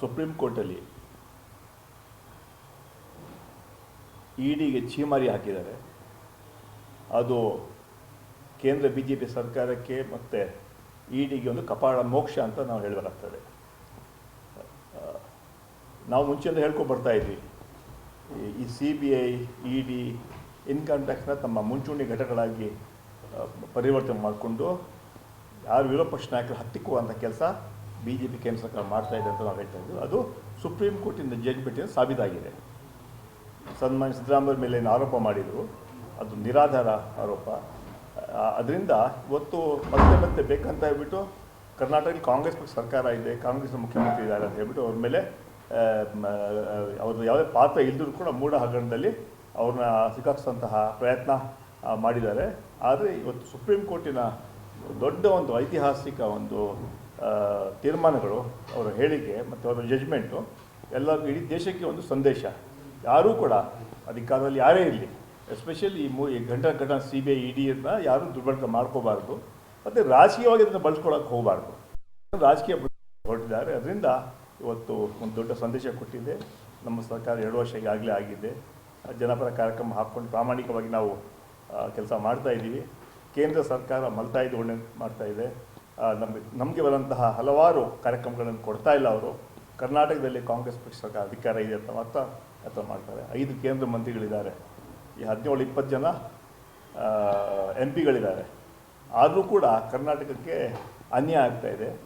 Supreme ಕೋರ್ಟಲ್ಲಿ ಇಡಿಗೆ ಛೀಮಾರಿ ಹಾಕಿದ್ದಾರೆ. ಅದು ಕೇಂದ್ರ ಬಿ ಜೆ ಪಿ ಸರ್ಕಾರಕ್ಕೆ ಮತ್ತು ಇಡಿಗೆ ಒಂದು ಕಪಾಳ ಮೋಕ್ಷ ಅಂತ ನಾವು ಹೇಳಬೇಕಾಗ್ತದೆ. ನಾವು ಮುಂಚೆಯಿಂದ ಹೇಳ್ಕೊಂಡು ಬರ್ತಾ ಇದ್ವಿ. ಈ- C B I E D income ಟ್ಯಾಕ್ಸ್ನ ತಮ್ಮ ಮುಂಚೂಣಿ ಘಟಕಗಳಾಗಿ ಪರಿವರ್ತನೆ ಮಾಡಿಕೊಂಡು ಯಾರು ವಿರೋಧ ಪಕ್ಷ ನಾಯಕರು ಹತ್ತಿಕ್ಕುವಂಥ ಕೆಲಸ ಬಿ ಜೆ ಪಿ ಕೇಂದ್ರ ಸರ್ಕಾರ ಮಾಡ್ತಾ ಇದೆ ಅಂತ ನಾವು ಹೇಳ್ತಾ ಅದು ಸುಪ್ರೀಂ ಕೋರ್ಟಿಂದ ಜಡ್ಜ್ಮೆಂಟಿಂದ ಸಾಬೀತಾಗಿದೆ. ಸನ್ಮಾನ್ ಸಿದ್ದರಾಮಯ್ಯ ಮೇಲೆ ಏನು ಆರೋಪ ಮಾಡಿದರು, ಅದು ನಿರಾಧಾರ ಆರೋಪ. ಅದರಿಂದ ಇವತ್ತು ಮತ್ತೆ ಮತ್ತೆ ಬೇಕಂತ ಹೇಳ್ಬಿಟ್ಟು ಕರ್ನಾಟಕದಲ್ಲಿ ಕಾಂಗ್ರೆಸ್ ಪಕ್ಷ ಸರ್ಕಾರ ಇದೆ ಕಾಂಗ್ರೆಸ್ ಮುಖ್ಯಮಂತ್ರಿ ಇದ್ದಾರೆ ಅಂತ ಹೇಳ್ಬಿಟ್ಟು ಅವ್ರ ಮೇಲೆ ಅವ್ರದ್ದು ಯಾವುದೇ ಪಾತ್ರ ಇಲ್ಲದರೂ ಕೂಡ ಮೂಢ ಹಗರಣದಲ್ಲಿ ಅವ್ರನ್ನ ಸಿಕ್ಕಾಕ್ಸೋಂತಹ ಪ್ರಯತ್ನ ಮಾಡಿದ್ದಾರೆ. ಆದರೆ ಇವತ್ತು ಸುಪ್ರೀಂ ಕೋರ್ಟಿನ ದೊಡ್ಡ ಒಂದು ಐತಿಹಾಸಿಕ ಒಂದು ತೀರ್ಮಾನಗಳು, ಅವರ ಹೇಳಿಕೆ ಮತ್ತು ಅವರ ಜಜ್ಮೆಂಟು ಎಲ್ಲ ಇಡೀ ದೇಶಕ್ಕೆ ಒಂದು ಸಂದೇಶ. ಯಾರೂ ಕೂಡ ಅಧಿಕಾರದಲ್ಲಿ ಯಾರೇ ಇರಲಿ ಎಸ್ಪೆಷಲಿ ಈ ಮೂ, ಈ ಘಂಟ ಘಟ ಸಿ ಬಿ ಐ ಇಡಿಯನ್ನು ಯಾರೂ ದುರ್ಬಳಕೆ ಮಾಡ್ಕೋಬಾರ್ದು. ಮತ್ತು ರಾಜಕೀಯವಾಗಿ ಅದನ್ನು ಬಳಸ್ಕೊಳಕ್ಕೆ ಹೋಗಬಾರ್ದು. ರಾಜಕೀಯ ಹೊರಟಿದ್ದಾರೆ. ಅದರಿಂದ ಇವತ್ತು ಒಂದು ದೊಡ್ಡ ಸಂದೇಶ ಕೊಟ್ಟಿದೆ. ನಮ್ಮ ಸರ್ಕಾರ ಎರಡು ವರ್ಷ ಈಗಾಗಲೇ ಆಗಿದೆ. ಜನಪರ ಕಾರ್ಯಕ್ರಮ ಹಾಕ್ಕೊಂಡು ಪ್ರಾಮಾಣಿಕವಾಗಿ ನಾವು ಕೆಲಸ ಮಾಡ್ತಾ ಇದ್ದೀವಿ. ಕೇಂದ್ರ ಸರ್ಕಾರ ಮಲ್ತಾಯಿದ್ದು ಒಳ್ಳೆ ಮಾಡ್ತಾ ಇದೆ. ನಮಗೆ ನಮಗೆ ಬರುವಂತಹ ಹಲವಾರು ಕಾರ್ಯಕ್ರಮಗಳನ್ನು ಕೊಡ್ತಾ ಇಲ್ಲ ಅವರು. ಕರ್ನಾಟಕದಲ್ಲಿ ಕಾಂಗ್ರೆಸ್ ಪಕ್ಷ ಸರ್ಕಾರ ಅಧಿಕಾರ ಇದೆ ಅಂತ ಮಾತ್ರ ಅರ್ಥ ಮಾಡ್ತಾರೆ. ಐದು ಕೇಂದ್ರ ಮಂತ್ರಿಗಳಿದ್ದಾರೆ. ಈ ಹದಿನೇಳು, ಇಪ್ಪತ್ತು ಜನ ಎಂ ಪಿಗಳಿದ್ದಾರೆ. ಆದರೂ ಕೂಡ ಕರ್ನಾಟಕಕ್ಕೆ ಅನ್ಯಾಯ ಇದೆ.